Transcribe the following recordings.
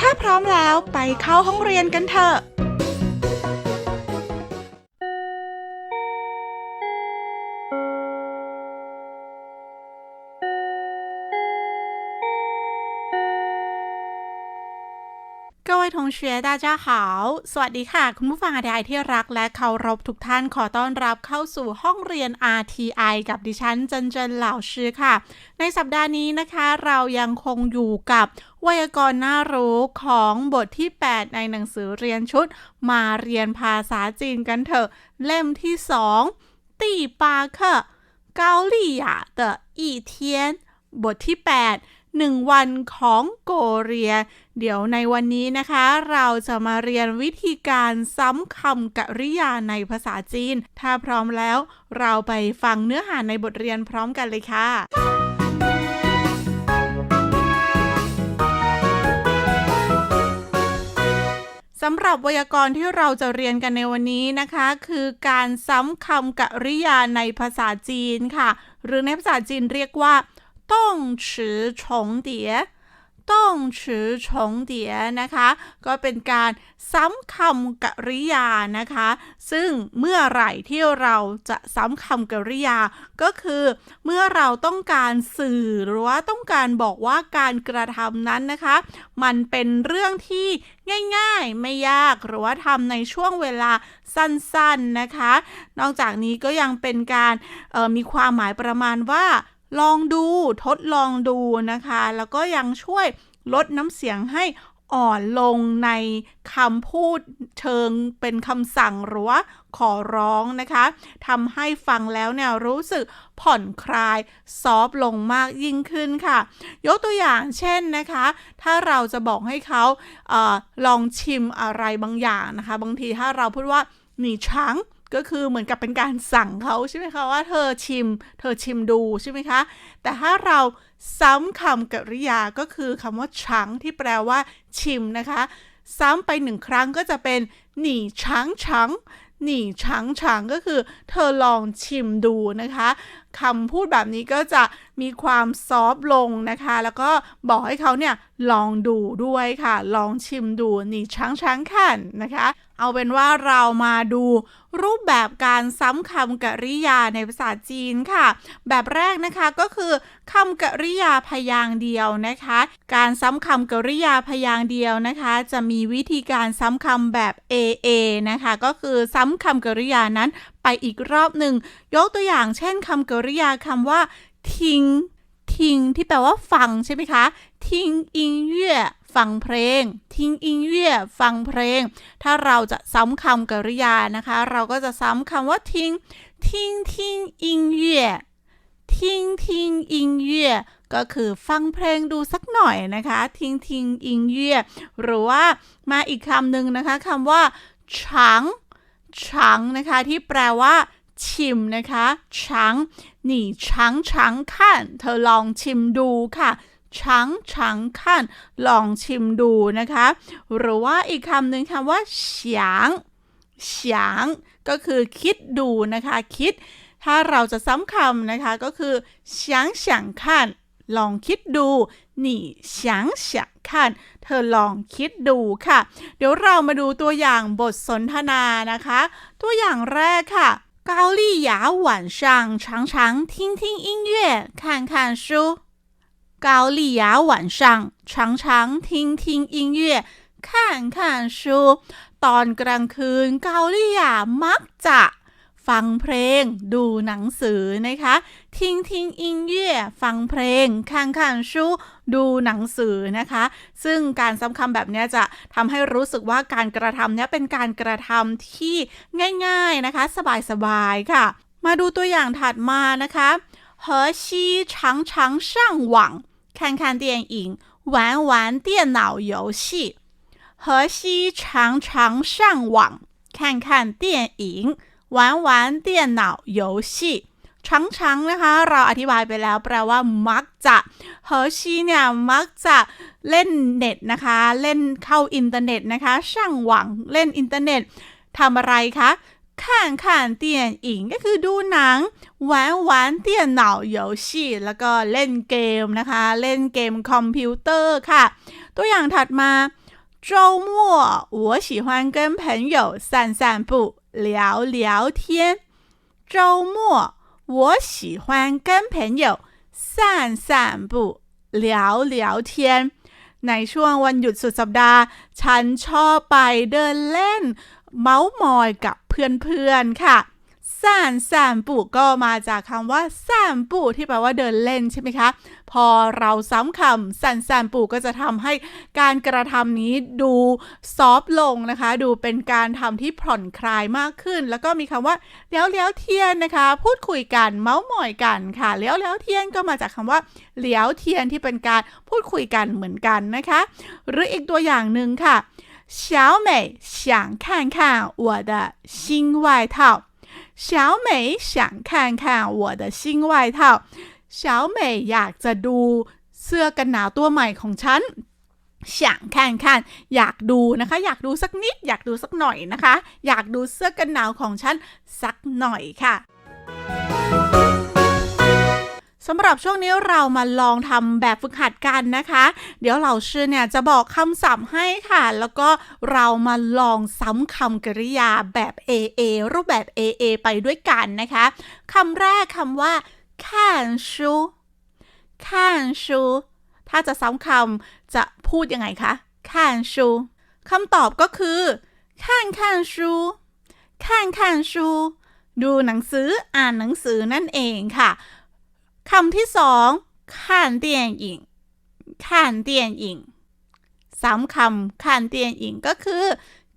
ถ้าพร้อมแล้วไปเข้าห้องเรียนกันเถอะ 位同学大家好สวัสดีค่ะ คุณผู้ฟังอาไอที่รักและเคารพทุกท่านขอต้อนรับเข้าสู่ห้องเรียน RTI กับดิฉันเจนเจนเหล่าชื่อค่ะ ในสัปดาห์นี้นะคะ เรายังคงอยู่กับไวยากรณ์น่ารู้ของบทที่ 8 ในหนังสือเรียนชุด มาเรียนภาษาจีนกันเถอะ เล่มที่ 2ตีปาเคเกาหลีหยา的一天บทที่ 8 หนึ่งวันของโกเรีย เดี๋ยวในวันนี้นะคะ เราจะมาเรียนวิธีการซ้ำคำกริยาในภาษาจีน ถ้าพร้อมแล้วเราไปฟังเนื้อหาในบทเรียนพร้อมกันเลยค่ะสำหรับไวยากรณ์ที่เราจะเรียนกันในวันนี้นะคะ คือการซ้ำคำกริยาในภาษาจีนค่ะ หรือในภาษาจีนเรียกว่า ต้องฉือฉงเตียต้องฉือฉงเตียนะคะ ก็เป็นการซ้ำคำกริยานะคะ ซึ่งเมื่อไหร่ที่เราจะซ้ำคำกริยา ก็คือ เมื่อเราต้องการสื่อหรือว่าต้องการบอกว่าการกระทำนั้นนะคะ มันเป็นเรื่องที่ง่ายๆ ไม่ยากหรือว่าทำในช่วงเวลาสั้นๆนะคะ นอกจากนี้ก็ยังเป็นการออมีความหมายประมาณว่า ลองดูทดลองดูนะคะ แล้วก็ยังช่วยลดน้ำเสียงให้อ่อนลงในคำพูดเชิงเป็นคำสั่งหรือว่าขอร้องนะคะทำให้ฟังแล้วเนี่ยรู้สึกผ่อนคลายซอฟลงมากยิ่งขึ้นค่ะ ยกตัวอย่างเช่นนะคะ ถ้าเราจะบอกให้เขาเออลองชิมอะไรบางอย่างนะคะ บางทีถ้าเราพูดว่าหนีช้าง ก็คือเหมือนกับเป็นการสั่งเขาใช่ไหมคะว่าเธอชิม เธอชิมดูใช่ไหมคะ แต่ถ้าเราซ้ำคำกริยาก็คือคำว่าชังที่แปลว่า ชิมนะคะ ซ้ำไปหนึ่งครั้งก็จะเป็นหนีช้างช้างหนีช้างช้างก็คือ เธอลองชิมดูนะคะคำพูดแบบนี้ก็จะ มีความซอฟลงนะคะ แล้วก็บอกให้เขาเนี่ยลองดูด้วยค่ะ ลองชิมดูนี่ช้างช้างขันนะคะ เอาเป็นว่าเรามาดูรูปแบบการซ้ำคำกริยาในภาษาจีนค่ะ แบบแรกนะคะก็คือคำกริยาพยางค์เดียวนะคะ การซ้ำคำกริยาพยางค์เดียวนะคะ จะมีวิธีการซ้ำคำแบบ AA นะคะ ก็คือซ้ำคำกริยานั้นไปอีกรอบหนึ่ง ยกตัวอย่างเช่นคำกริยาคำว่า ทิ้งทิ้งที่แปลว่าฟังใช่ไหมคะ ทิ้งอิงเย่ฟังเพลง ทิ้งอิงเย่ฟังเพลง ถ้าเราจะซ้ำคำกริยานะคะ เราก็จะซ้ำคำว่าทิ้ง ทิ้งทิ้งอิงเย่ทิ้งทิ้งอิงเย่ก็คือฟังเพลงดูสักหน่อยนะคะ ทิ้งทิ้งอิงเย่หรือว่ามาอีกคำหนึ่งนะคะคำว่าช้างช้างนะคะที่แปลว่าชิมนะคะช้าง หนี่ช้งช้งขั้นเธอลองชิมดูค่ะชังชังขั้นลองชิมดูนะคะ หรือว่าอีกคำหนึ่งคำว่าเฉียงเฉียงก็คือคิดดูนะคะ คิด ถ้าเราจะซ้ำคำนะคะก็คือเฉียงเฉียงขั้นลองคิดดูหนี่เฉียงเฉียงขั้นเธอลองคิดดูค่ะ เดี๋ยวเรามาดูตัวอย่างบทสนทนานะคะ ตัวอย่างแรกค่ะ 高丽雅晚上常常听听音乐看看书高丽雅晚上常常听听音乐看看书ตอนกลางคืนเกาหลีหยามักจะ ฟังเพลง ดูหนังสือนะคะทิ้งทิ้งอิงเย่ฟังเพลงคังคันชูดูหนังสือนะคะ ซึ่งการซ้ำคำแบบเนี้ยจะทำให้รู้สึกว่าการกระทำเนี้ยเป็นการกระทำที่ง่าย ๆนะคะ สบายๆค่ะ มาดูตัวอย่างถัดมานะคะ和西常常上网看看电影 玩玩电脑游戏荷西常常上网看看电影 玩玩电脑游戏ชังชังนะคะ เราอธิบายไปแล้วแปลว่า มักจะเฮอร์ชีเนี่ย มักจะเล่นเน็ตนะคะ เล่นเข้าอินเทอร์เน็ตนะคะ ช่างหวังเล่นอินเทอร์เน็ตทำอะไรคะ看看电影ก็คือดูหนัง玩玩电脑游戏แล้วก็เล่นเกมนะคะ เล่นเกมคอมพิวเตอร์ค่ะ ตัวอย่างถัดมา周末我喜欢跟朋友散散步 聊聊天周末我喜欢跟朋友散散步聊聊天ในช่วงวันหยุดสุดสัปดาห์ ฉันชอบไปเดินเล่น เมาส์มอยกับเพื่อนๆ ค่ะ ซ่านซ่านปู่ก็มาจากคำว่าซ่านปู่ที่แปลว่าเดินเล่นใช่ไหมคะ พอเราซ้ำคำซ่านซ่านปู่ก็จะทำให้การกระทำนี้ดูซอฟต์ลงนะคะ ดูเป็นการทำที่ผ่อนคลายมากขึ้น แล้วก็มีคำว่าเลี้ยวเลี้ยวเทียนนะคะ พูดคุยกันเมาส์มอยกันค่ะเลี้ยวเลี้ยวเทียนก็มาจากคำว่าเลี้ยวเทียนที่เป็นการพูดคุยกันเหมือนกันนะคะ หรืออีกตัวอย่างหนึ่งค่ะ 小美想看看我的新外套。 小美想看看我的新外套小美อยากจะดูเสื้อกันหนาวตัวใหม่ของฉัน想看看อยากดูนะคะ อยากดูสักนิด อยากดูสักหน่อยนะคะ อยากดูเสื้อกันหนาวของฉันสักหน่อยค่ะ สำหรับช่วงนี้เรามาลองทำแบบฝึกหัดกันนะคะ เดี๋ยวเหล่าชื่อเนี่ยจะบอกคำศัพท์ให้ค่ะ แล้วก็เรามาลองซ้ำคำกริยาแบบ AA รูปแบบ AA ไปด้วยกันนะคะคำแรกคำว่าข้านชูข้านชูถ้าจะซ้ำคำจะพูดยังไงคะข้านชูคำตอบก็คือข้านข้านชูข้านข้านชูดูหนังสืออ่านหนังสือนั่นเองค่ะ คำที่สอง看电影看电影ยนอิสามคำ看电影ก็คือ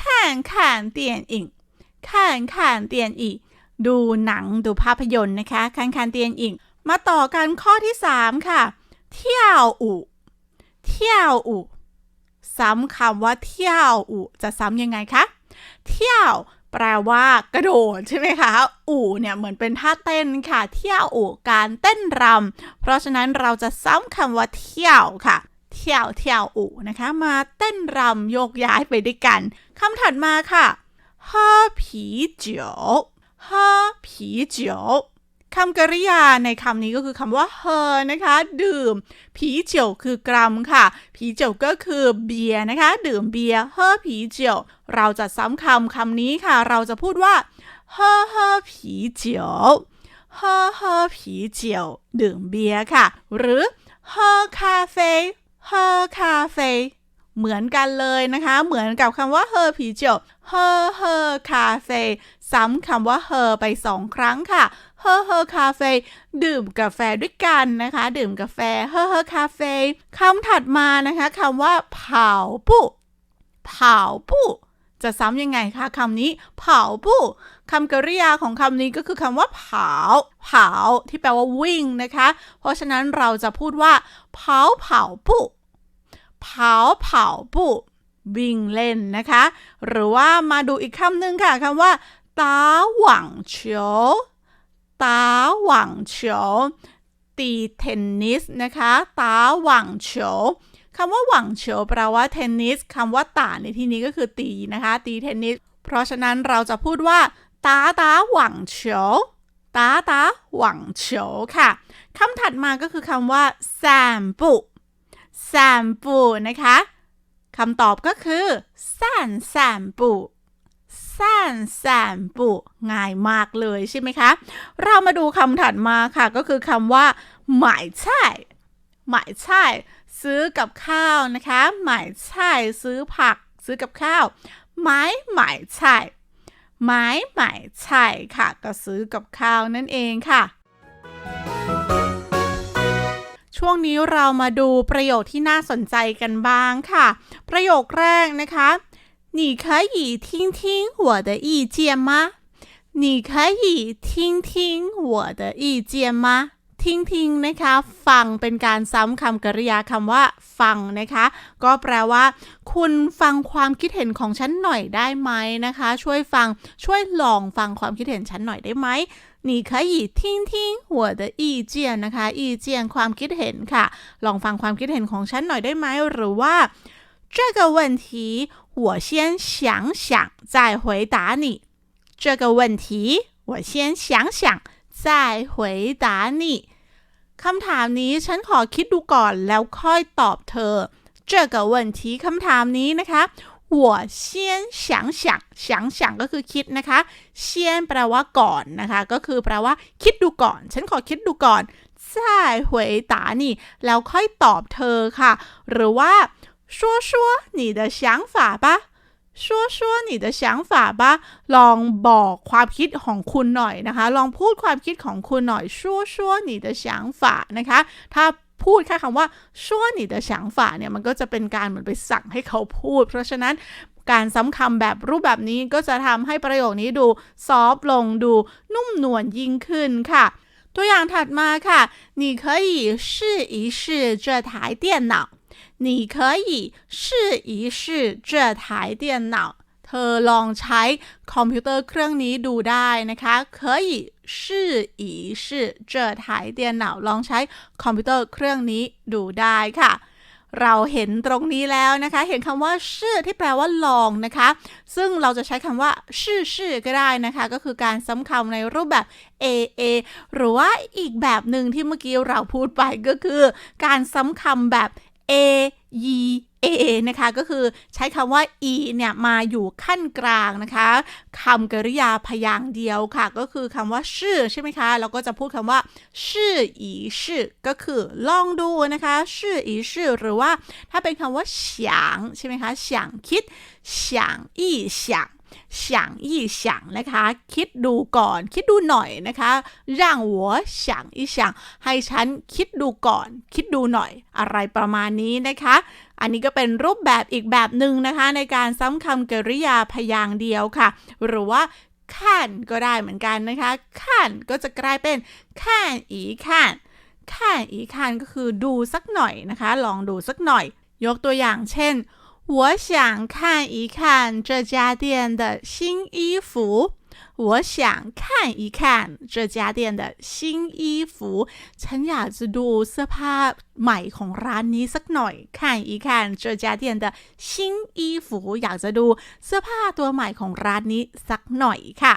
ขันขันเตียนอิงขันขันเตียนอิงดูหนังดูภาพยนตร์นะคะขันขันเตียนอิงมาต่อกันข้อที่สามค่ะ เที่ยวอู่เที่ยวอู่ซ้ำคำว่าเที่ยวอู่จะซ้ำยังไงคะ เที่ยว แปลว่ากระโดดใช่ไหมคะ อู่เนี่ยเหมือนเป็นท่าเต้นค่ะเที่ยวอู่การเต้นรำเพราะฉะนั้นเราจะซ้ำคำว่าเที่ยวค่ะ เที่ยวเที่ยวอู่นะคะ มาเต้นรำโยกย้ายไปด้วยกันคำถัดมาค่ะฮอผีเจียวฮอผีเจียว คำกริยาในคำนี้ก็คือคำว่าเฮอนะคะ ดื่ม ผีเจียวคือกรัมค่ะ ผีเจียวก็คือเบียร์นะคะ ดื่มเบียร์เฮอผีเจียว เราจะซ้ำคำคำนี้ค่ะ เราจะพูดว่าเฮอเฮอผีเจียวเฮอเฮอผีเจียว ดื่มเบียร์ค่ะ หรือเฮอคาเฟ่เฮอคาเฟ่เหมือนกันเลยนะคะ เหมือนกับคำว่าเฮอผีเจียวเฮอเฮอคาเฟ่ซ้ำคำว่าเฮอไปสองครั้งค่ะ เฮ่อเฮ่อคาเฟ่ดื่มกาแฟด้วยกันนะคะ ดื่มกาแฟเฮ่อเฮ่อคาเฟ่คำถัดมานะคะคำว่าเผาปุเผาปุจะซ้ำยังไงคะคำนี้เผาปุคำกริยาของคำนี้ก็คือคำว่าเผาเผาที่แปลว่าวิ่งนะคะ เพราะฉะนั้นเราจะพูดว่าเผาเผาปุเผาเผาปุวิ่งเล่นนะคะ หรือว่ามาดูอีกคำหนึ่งค่ะคำว่าตาหวังเฉียว ตาหว่งเฉียวตีเทนนิสนะคะตาหว่งเฉียวคำว่าหวังเฉียวแปลว่าเทนนิสคำว่าตาในที่นี้ก็คือตีนะคะ ตีเทนนิส เพราะฉะนั้นเราจะพูดว่าตาตาหวังเฉียวตาตาหวังเฉียวค่ะคำถัดมาก็คือคำว่าแซมปุแซมปุนะคะคำตอบก็คือแซนแซมปุ นปุง่ายมากเลยใช่ไหมคะ เรามาดูคำถัดมาค่ะ ก็คือคำว่าหมายใช่หมายใช่ซื้อกับข้าวนะคะหมายใช่ซื้อผัก ซื้อกับข้าวหมายหมายใช่หมายหมายใช่ค่ะ ก็ซื้อกับข้าวนั่นเองค่ะช่วงนี้เรามาดูประโยคที่น่าสนใจกันบ้างค่ะ ประโยคแรกนะคะ 你可以听听我的意见吗？你可以听听我的意见吗？ ทิ้งทิ้งนะคะ ฟังเป็นการซ้ำคำกริยาคำว่า ฟังนะคะ ก็แปลว่า คุณฟังความคิดเห็นของฉันหน่อยได้ไหมนะคะ ช่วยฟังช่วยลองฟังความคิดเห็นฉันหน่อยได้ไหม你可以听听我的意见นะคะ意见ความคิดเห็นค่ะ ลองฟังความคิดเห็นของฉันหน่อยได้ไหมหรือว่า这个问题 我先想想再回答你这个问题我先想想再回答你คำถามนี้ฉันขอคิดดูก่อนแล้วค่อยตอบเธอ这个问题คำถามนี้นะคะ我先想想想想ก็คือคิดนะคะ先แปลว่าก่อนนะคะ ก็คือแปลว่า คิดดูก่อน ฉันขอคิดดูก่อน再回答你แล้วค่อยตอบเธอค่ะ หรือว่า 说说你的想法吧说说你的想法吧ลองบอกความคิดของคุณหน่อยนะคะ ลองพูดความคิดของคุณหน่อย说说你的想法นะคะ ถ้าพูดแค่คำว่า说你的想法เนี่ยมันก็จะเป็นการเหมือนไปสั่งให้เขาพูด เพราะฉะนั้นการซ้ำคำแบบรูปแบบนี้ก็จะทำให้ประโยคนี้ดูซอฟต์ลงดูนุ่มนวลยิ่งขึ้นค่ะ ตัวอย่างถัดมาค่ะ你可以试一试这台电脑 你可以试一试这台电脑เธอลองใช้คอมพิวเตอร์เครื่องนี้ดูได้นะคะ可以试一试这台电脑ลองใช้คอมพิวเตอร์เครื่องนี้ดูได้ค่ะเราเห็นตรงนี้แล้วนะคะ เห็นคำว่าชื่อที่แปลว่าลองนะคะ ซึ่งเราจะใช้คำว่าชื่อชื่อก็ได้นะคะ ก็คือการซ้ำคำในรูปแบบ AA หรือว่าอีกแบบหนึ่งที่เมื่อกี้เราพูดไปก็คือ การซ้ำคำแบบ A E A นะคะ ก็คือใช้คำว่า e เนี่ยมาอยู่ขั้นกลางนะคะคำกริยาพยางเดียวค่ะ ก็คือคำว่าชื่อใช่ไหมคะ เราก็จะพูดคำว่าชื่ออีชื่อก็คือลองดูนะคะชื่ออีชื่อหรือว่าถ้าเป็นคำว่าเฉียงใช่ไหมคะเฉียงคิดฉียงอีเฉียง 想一想นะคะ คิดดูก่อน คิดดูหน่อยนะคะ让我想一想ให้ฉันคิดดูก่อน คิดดูหน่อย อะไรประมาณนี้นะคะ อันนี้ก็เป็นรูปแบบอีกแบบหนึ่งนะคะ ในการซ้ำคำกริยาพยางค์เดียวค่ะ หรือว่าขั้นก็ได้เหมือนกันนะคะขั้นก็จะกลายเป็นขั้นอีขั้นขั้นอีขั้นก็คือดูสักหน่อยนะคะ ลองดูสักหน่อย ยกตัวอย่างเช่น 我想看一看这家店的新衣服。我想看一看这家店的新衣服ฉันอยากจะดูเสื้อผ้าใหม่ของร้านนี้สักหน่อย看一看这家店的新衣服อยากจะดูเสื้อผ้าตัวใหม่ของร้านนี้สักหน่อยค่ะ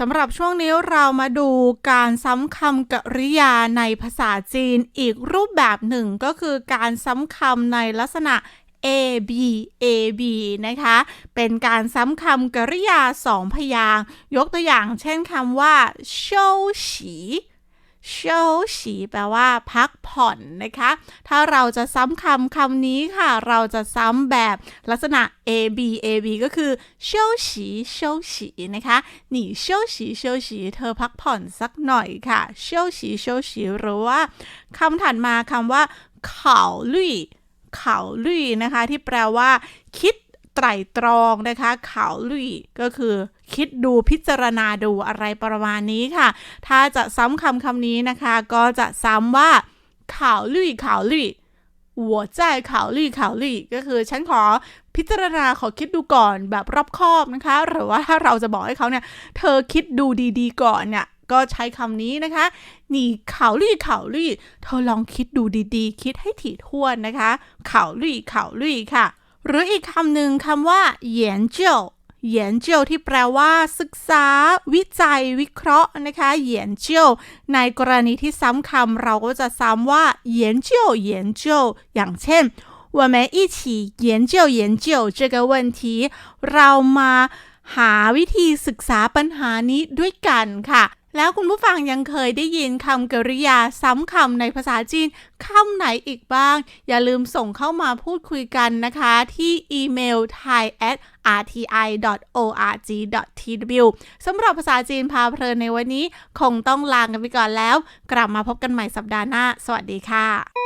สำหรับช่วงนี้เรามาดูการซ้ำคำกริยาในภาษาจีนอีกรูปแบบหนึ่งก็คือการซ้ำคำในลักษณะ A B A B นะคะ เป็นการซ้ำคำกริยาสองพยางค์ยกตัวอย่างเช่นคำว่า休 โวฉีแปลว่าพักผ่อนนะคะ ถ้าเราจะซ้ำคำคำนี้ค่ะ เราจะซ้ำแบบลักษณะ A B A B ก็คือโวฉีโชฉีนะคะหนีโวฉีโชฉีเธอพักผ่อนสักหน่อยค่ะโวฉีโชฉีหรือว่าคำถัดมาคำว่าเข่าลุยเข่าลุยนะคะ ที่แปลว่า คิดไตรตรองนะคะเข่าลุยก็คือ คิดดูพิจารณาดูอะไรประมาณนี้ค่ะ ถ้าจะซ้ำคำคำนี้นะคะ ก็จะซ้ำว่าข่าวลี่ข่าวลี่หัวใจข่าวลี่ข่าวลี่ก็คือฉันขอพิจารณาขอคิดดูก่อนแบบรอบคอบนะคะ หรือว่าถ้าเราจะบอกให้เขาเนี่ย เธอคิดดูดีๆก่อนเนี่ยก็ใช้คำนี้นะคะ นี่ข่าวลี่ข่าวลี่ เธอลองคิดดูดีๆ คิดให้ถี่ถ้วนนะคะข่าวลี่ข่าวลี่ค่ะ หรืออีกคำหนึ่งคำว่าเหยียนเจีย หยียนเจียวที่แปลว่า ศึกษา วิจัย วิเคราะห์นะคะเหยียนเจียวในกรณีที่ซ้ำคำเราก็จะซ้ำว่า研究研究อย่างเช่น我们一起研究研究这个问题เรามาหาวิธีศึกษาปัญหานี้ด้วยกันค่ะ แล้วคุณผู้ฟังยังเคยได้ยินคำกริยาซ้ำคำในภาษาจีนคำไหนอีกบ้าง อย่าลืมส่งเข้ามาพูดคุยกันนะคะ ที่อีเมล thai at rti org tw สำหรับภาษาจีนพาเพลินในวันนี้ คงต้องลากันไปก่อนแล้ว กลับมาพบกันใหม่สัปดาห์หน้า สวัสดีค่ะ